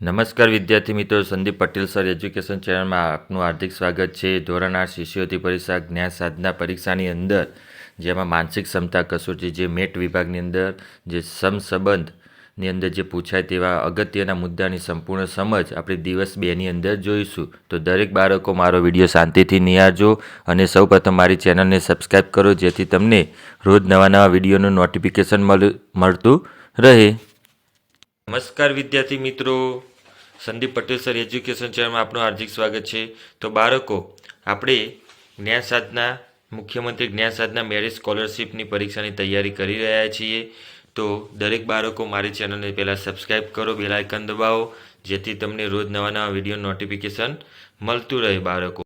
નમસ્કાર વિદ્યાર્થી મિત્રો, સંદીપ પટેલ સર એજ્યુકેશન ચેનલમાં આપનું હાર્દિક સ્વાગત છે. ધોરણ આઠ શિષ્યોથી પરીક્ષા જ્ઞાન સાધના પરીક્ષાની અંદર જેમાં માનસિક ક્ષમતા કસોટી જે મેટ વિભાગની અંદર, જે સમસંબંધની અંદર જે પૂછાય તેવા અગત્યના મુદ્દાની સંપૂર્ણ સમજ આપણે દિવસ બેની અંદર જોઈશું. તો દરેક બાળકો, મારો વીડિયો શાંતિથી નિહાળજો અને સૌપ્રથમ મારી ચેનલને સબસ્ક્રાઈબ કરો, જેથી તમને રોજ નવા નવા વિડીયોનું નોટિફિકેશન મળ મળતું રહે. નમસ્કાર વિદ્યાર્થી મિત્રો. સંદીપ પટેલ સર એજ્યુકેશન ચેનલમાં આપનું હાર્દિક સ્વાગત છે. તો બાળકો, આપણે જ્ઞાન સાધના મુખ્યમંત્રી જ્ઞાન સાધના મેરિટ સ્કોલરશિપની પરીક્ષાની તૈયારી કરી રહ્યા છીએ. તો દરેક બાળકો મારી ચેનલને પહેલાં સબસ્ક્રાઈબ કરો, બેલ આઇકન દબાવો, જેથી તમને રોજ નવા નવા વીડિયો નોટિફિકેશન મળતું રહે બાળકો.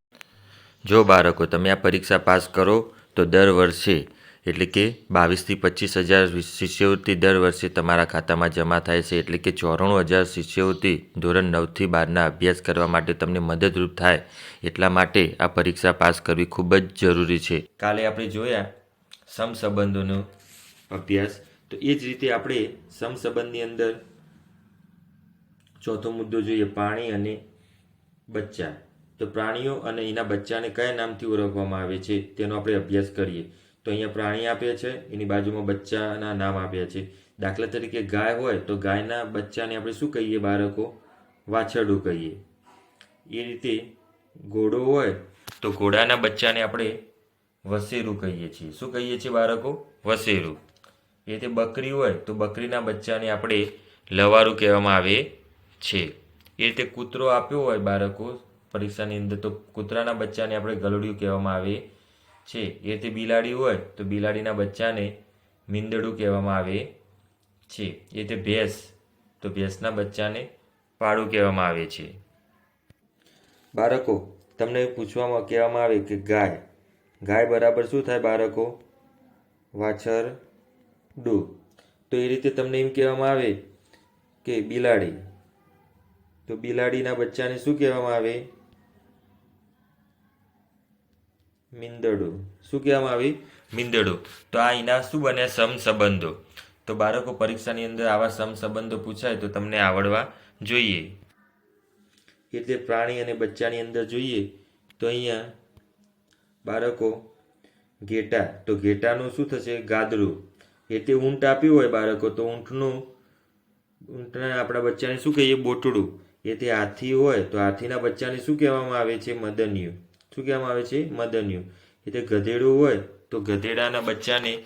જો બાળકો, તમે આ પરીક્ષા પાસ કરો, તો દર વર્ષે એટલે કે બાવીસથી પચીસ હજાર શિષ્યવૃત્તિ દર વર્ષે તમારા ખાતામાં જમા થાય છે એટલે કે ચોરાણું હજાર શિષ્યવૃત્તિ ધોરણ નવથી બારના અભ્યાસ કરવા માટે તમને મદદરૂપ થાય. એટલા માટે આ પરીક્ષા પાસ કરવી ખૂબ જ જરૂરી છે. કાલે આપણે જોયા સમસંબંધોનો અભ્યાસ. તો એ જ રીતે આપણે સમસંબંધની અંદર ચોથો મુદ્દો જોઈએ પાણી અને બચ્ચા. તો પ્રાણીઓ અને એના બચ્ચાને કયા નામથી ઓળખવામાં આવે છે તેનો આપણે અભ્યાસ કરીએ. તો અહીંયા પ્રાણી આપ્યા છે, એની બાજુમાં બચ્ચાના નામ આપ્યા છે. દાખલા તરીકે ગાય હોય તો ગાયના બચ્ચાને આપણે શું કહીએ બાળકો? વાછરડું કહીએ. એ રીતે ઘોડો હોય તો ઘોડાના બચ્ચાને આપણે વસેરું કહીએ છીએ. શું કહીએ છીએ બાળકો? વસેરું. એ રીતે બકરી હોય તો બકરીના બચ્ચાને આપણે લવારું કહેવામાં આવે છે. એ રીતે કૂતરો આપ્યો હોય બાળકો, પરીક્ષાની અંદર તો કૂતરાના બચ્ચાને આપણે ગલડિયું કહેવામાં આવે છે. એ તે બિલાડી હોય તો બિલાડીના બચ્ચાને મીંદડું કહેવામાં આવે છે. એ તે ભેંસ તો ભેંસના બચ્ચાને પાડું કહેવામાં આવે છે. બાળકો, તમને પૂછવામાં કહેવામાં આવે કે ગાય. ગાય બરાબર શું થાય બાળકો? વાછર, ડુ. તો એ રીતે તમને એમ કહેવામાં આવે કે બિલાડી. તો બિલાડીના બચ્ચાને શું કહેવામાં આવે? મીંદડું. શું કહેવામાં આવે? મિંદડો. તો આ એના શું બને? સમસંબંધો. તો બાળકો પરીક્ષાની અંદર આવા સમસંબંધો પૂછાય તો તમને આવડવા જોઈએ. એટલે પ્રાણી અને બચ્ચાની અંદર જોઈએ તો અહીંયા બાળકો ઘેટા. તો ઘેટાનું શું થશે? ગાદરું એટલે ઊંટ આપ્યું હોય બાળકો તો ઊંટનું ઊંટના આપણા બચ્ચાને શું કહીએ? બોટડું. એ તે હાથી હોય તો હાથીના બચ્ચાને શું કહેવામાં આવે છે? મદન્યું. શું કહેવામાં આવે છે? મદન્યું. એટલે ગધેડું હોય તો ગધેડાના બચ્ચાને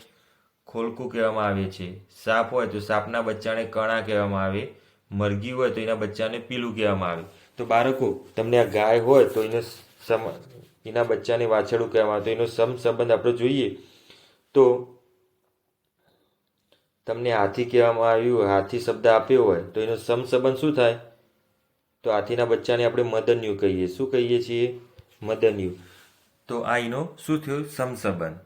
ખોલકું કહેવામાં આવે છે. સાપ હોય તો સાપના બચ્ચાને કણા કહેવામાં આવે. મરઘી હોય તો એના બચ્ચાને પીલું કહેવામાં આવે. તો બાળકો, તમને આ ગાય હોય તો એનો સમ, એના બચ્ચાને વાછરડું કહેવામાં આવે. તો એનો સમ સંબંધ આપણે જોઈએ. તો તમને હાથી કહેવામાં આવ્યું, હાથી શબ્દ આપ્યો હોય તો એનો સમસંબંધ શું થાય? તો હાથીના બચ્ચાને આપણે મદન્યુ કહીએ. શું કહીએ છીએ? મદન્યુ. તો આ એનો શું થયું? સમસંબંધ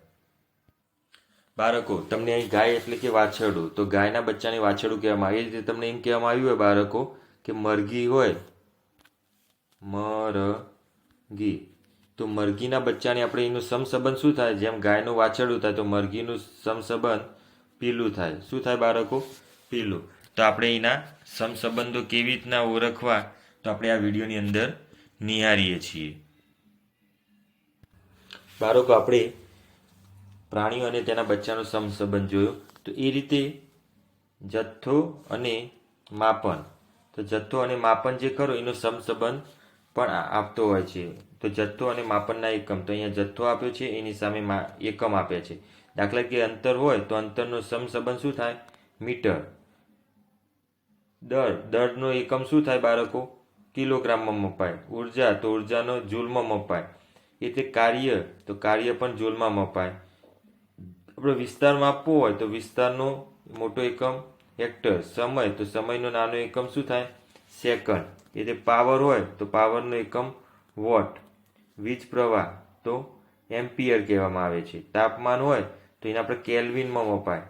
બાળકો, તમને અહીં ગાય એટલે કે વાછરડું. તો ગાયના બચ્ચાને વાછરડું કહેવામાં આવે. એ રીતે તમને એમ કહેવામાં આવ્યું હોય બાળકો કે મરઘી હોય. મરઘી. તો મરઘીના બચ્ચાને આપણે એનું સમસંબંધ શું થાય? જેમ ગાયનું વાછરડું થાય તો મરઘીનું સમસંબંધ પીલું થાય. શું થાય બાળકો? પીલું. તો આપણે એના સમસંબંધો કેવી રીતના ઓળખવા? તો આપણે આ વિડીયોની અંદર નિહાળીએ છીએ. બાળકો આપણે પ્રાણીઓ અને તેના બચ્ચાનો સમસંબંધ જોયો, તો એ રીતે જથ્થો અને માપન. તો જથ્થો અને માપન જે ખરો, એનો સમસંબંધ પણ આપતો હોય છે. તો જથ્થો અને માપનના એકમ. તો અહીંયા જથ્થો આપ્યો છે, એની સામે એકમ આપ્યા છે. દાખલા કે અંતર હોય, તો અંતરનો સમસંબંધ શું થાય? મીટર. દર દરનો એકમ શું થાય બાળકો? કિલોગ્રામમાં મપાય. ઊર્જા, તો ઉર્જાનો જૂલમાં મપાય. એટલે કાર્ય, તો કાર્ય પણ જૂલમાં મપાય. આપણે વિસ્તાર માપવો હોય તો વિસ્તારનો મોટો એકમ હેક્ટર, સમય, તો સમયનો નાનો એકમ શું થાય? સેકન્ડ. એટલે પાવર હોય તો પાવરનો એકમ વોટ. વીજ પ્રવાહ તો એમ્પિયર કહેવામાં આવે છે. તાપમાન હોય તો એને આપણે કેલ્વિનમાં મપાય.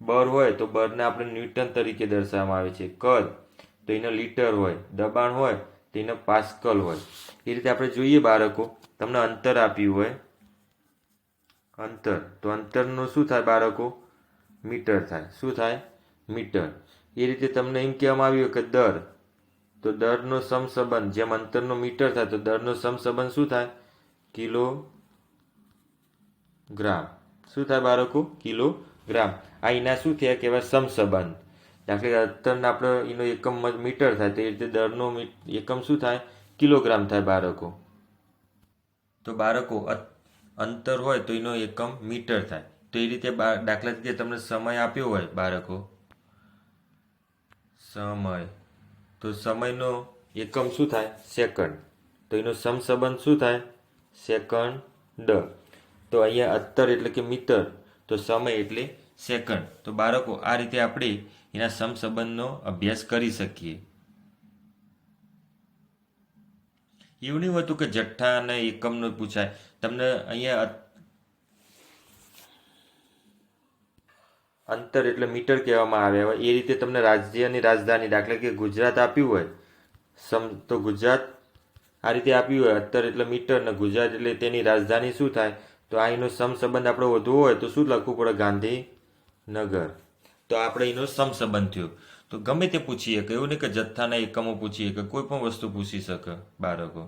બર હોય તો બરને આપણે ન્યૂટન તરીકે દર્શાવવામાં આવે છે. કદ તો એનો લીટર હોય. દબાણ હોય તો એનો પાસ્કલ હોય. એ રીતે આપણે જોઈએ બાળકો, તમને અંતર આપ્યું હોય. અંતર. તો અંતરનું શું થાય બાળકો? મીટર થાય. શું થાય? મીટર. એ રીતે તમને એમ કહેવામાં આવ્યું કે દર. તો દરનો સમસંબંધ, જેમ અંતરનો મીટર થાય, તો દરનો સમસંબંધ શું થાય? કિલો ગ્રામ શું થાય બાળકો? કિલો ગ્રામ આ એના શું થયા? કહેવાય સમસંબંધ. દાખલા કે અંતરના આપણે એનો એકમ મીટર થાય, તો રીતે દરનો એકમ શું થાય? કિલોગ્રામ થાય બાળકો. તો બાળકો અંતર હોય તો એનો એકમ મીટર થાય. તો એ રીતે દાખલા તરીકે તમને સમય આપ્યો હોય બાળકો. સમય. તો સમયનો એકમ શું થાય? સેકન્ડ. તો એનો સમસંબંધ શું થાય? સેકન્ડ તો અહીંયા અત્તર એટલે કે મીટર. તો સમય એટલે સેકન્ડ. તો બાળકો, આ રીતે આપણે એના સમસંબંધનો અભ્યાસ કરી શકીએ. એવું નહીં હતું કે જથ્થા અને એકમનો પૂછાય. તમને અહીંયા અંતર એટલે મીટર કહેવામાં આવે. એ રીતે તમને રાજ્યની રાજધાની દાખલા કે ગુજરાત આપ્યું હોય, સમ તો ગુજરાત આ રીતે આપ્યું હોય, અત્તર એટલે મીટર ને ગુજરાત એટલે તેની રાજધાની શું થાય? તો અહીંનો સમસંબંધ આપણે વધવો હોય તો શું લખવું પડે? ગાંધીનગર. તો આપણે એનો સમસંબંધ થયો. તો ગમે તે પૂછીએ કે એવું નહીં કે જથ્થાના એકમો પૂછીએ કે કોઈ પણ વસ્તુ પૂછી શકે બાળકો.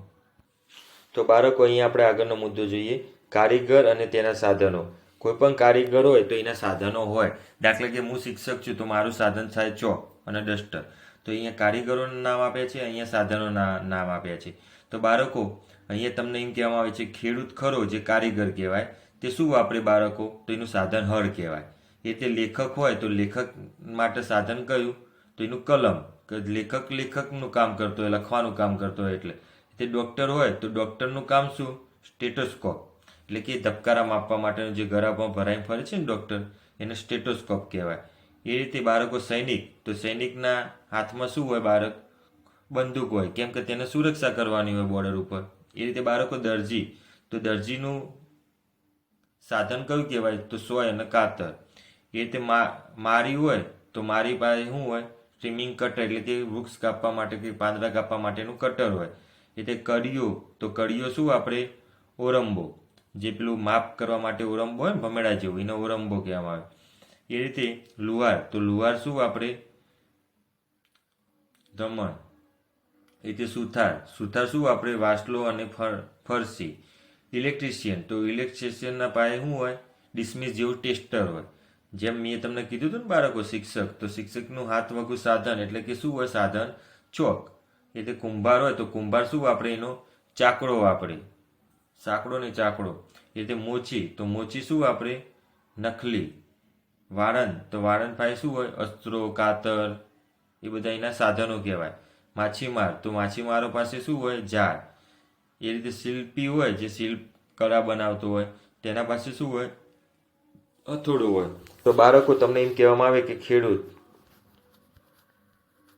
તો બાળકો, અહીંયા આપણે આગળનો મુદ્દો જોઈએ. કારીગર અને તેના સાધનો. કોઈ પણ કારીગર હોય તો એના સાધનો હોય. દાખલા કે હું શિક્ષક છું તો મારું સાધન થાય ચોક અને ડસ્ટર. તો અહીંયા કારીગરોનું નામ આપ્યા છે, અહીંયા સાધનોના નામ આપ્યા છે. તો બાળકો, અહીંયા તમને એમ કહેવામાં આવે છે, ખેડૂત ખરો જે કારીગર કહેવાય, તે શું વાપરે બાળકો? તો એનું સાધન હળ કહેવાય. એ તે લેખક હોય તો લેખક માટે સાધન કયું? તો એનું કલમ, કે લેખક લેખકનું કામ કરતો હોય, લખવાનું કામ કરતો હોય એટલે. તે ડૉક્ટર હોય તો ડૉક્ટરનું કામ શું? સ્ટેટોસ્કોપ. એટલે કે ધબકારા માપવા માટેનું જે ગરાબમાં ભરાઈને ફરે છે ને ડૉક્ટર, એને સ્ટેટોસ્કોપ કહેવાય. એ રીતે બાળકો સૈનિક, તો સૈનિકના હાથમાં શું હોય બાળક? બંદૂક હોય. કેમ કે તેને સુરક્ષા કરવાની હોય બોર્ડર ઉપર. એ રીતે બાળકો દરજી. તો દરજીનું સાધન કયું કહેવાય? તો સોય અને કાતર. એ રીતે મારી હોય તો મારી પાસે શું હોય? સ્ટ્રીમિંગ કટર એટલે કે વૃક્ષ કાપવા માટે કે પાંદડા કાપવા માટેનું કટર હોય. એ તે કડીઓ, તો કડીઓ શું આપણે ઓરંબો. જે પેલું માપ કરવા માટે ઓરંબો હોય ને, ભમેડા જેવું, એનો ઓરંબો કહેવામાં આવે. એ રીતે લુહાર, તો લુહાર શું આપણે દમણ. એ રીતે સુથાર. સુથાર શું આપણે વાસલો અને ફર, ફરસી. ઇલેક્ટ્રિશિયન, તો ઇલેક્ટ્રિશિયનના પાયે શું હોય? ડિસમિસ જેવું ટેસ્ટર હોય. જેમ મેં તમને કીધું હતું ને બાળકો શિક્ષક, તો શિક્ષકનું હાથ વગું સાધન એટલે કે શું હોય સાધન? ચોક. એટલે કુંભાર હોય તો કુંભાર શું વાપરે એનો? ચાકડો વાપરે. સાકડો ને ચાકડો. એ રીતે મોચી, તો મોચી શું વાપરે? નખલી. વાળંદ, તો વાળંદ પાસે શું હોય? અસ્ત્રો, કાતર, એ બધા એના સાધનો કહેવાય. માછીમાર, તો માછીમારો પાસે શું હોય? ઝાડ. એ રીતે શિલ્પી હોય, જે શિલ્પ કળા બનાવતો હોય, તેના પાસે શું હોય? હથોડું હોય. તો બાળકો તમને એમ કહેવામાં આવે કે ખેડૂત.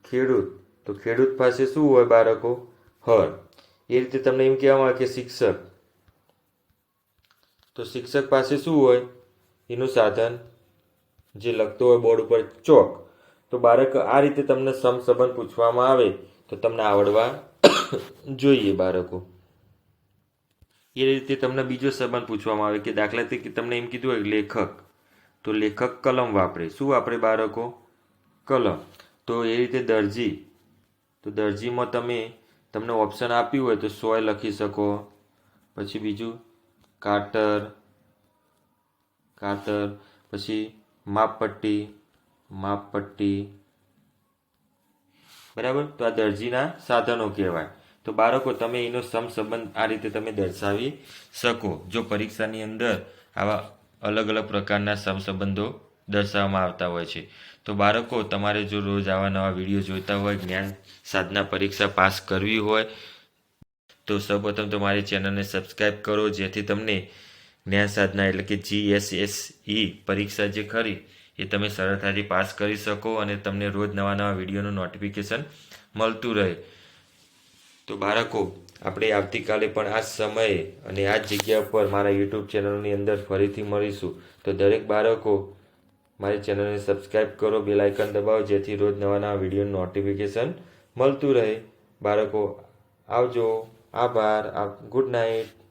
ખેડૂત. તો ખેડૂત પાસે શું હોય બાળકો? હળ એ રીતે તમને એમ કહેવામાં આવે કે શિક્ષક. તો શિક્ષક પાસે શું હોય? એનું સાધન જે લખતો હોય બોર્ડ ઉપર ચોક. તો બાળક આ રીતે તમને સમસંબંધ પૂછવામાં આવે તો તમને આવડવા જોઈએ બાળકો. એ રીતે તમને બીજો સંબંધ પૂછવામાં આવે કે દાખલા તરીકે તમને એમ કીધું હોય લેખક, તો લેખક કલમ વાપરે. શું વાપરે બાળકો? કલમ. તો એ રીતે દરજી. તો દરજીમાં તમે, તમને ઓપ્શન આપ્યું હોય તો સોય લખી શકો. પછી બીજું, કાટર કાતર પછી માપપટ્ટી માપપટ્ટી. બરાબર? તો આ દરજીના સાધનો કહેવાય. તો બાળકો, તમે એનો સમસંબંધ આ રીતે તમે દર્શાવી શકો. જો પરીક્ષાની અંદર આવા અલગ અલગ પ્રકારના સમસંબંધો દર્શાવવામાં આવતા હોય છે. તો બાળકો, તમારે જો રોજ આવા નવા વીડિયો જોઈતા હોય, જ્ઞાન સાધના પરીક્ષા પાસ કરવી હોય, તો સૌપ્રથમ તો મારી ચેનલને સબસ્ક્રાઈબ કરો, જેથી તમને જ્ઞાન સાધના એટલે કે જીએસએસઈ પરીક્ષા જે ખરી, એ તમે સરળતાથી પાસ કરી શકો અને તમને રોજ નવા નવા વિડીયોનું નોટિફિકેશન મળતું રહે. તો બાળકો, આપણે આવતીકાલે પણ આ સમયે અને આ જગ્યા પર મારા યુટ્યુબ ચેનલની અંદર ફરીથી મળીશું. તો દરેક બાળકો, મારી ચેનલને સબસ્ક્રાઈબ કરો બેલ આઇકન દબાવો, જેથી રોજ નવા નવા વિડીયોનું નોટિફિકેશન મળતું રહે. બાળકો, આવજો. આભાર. Good night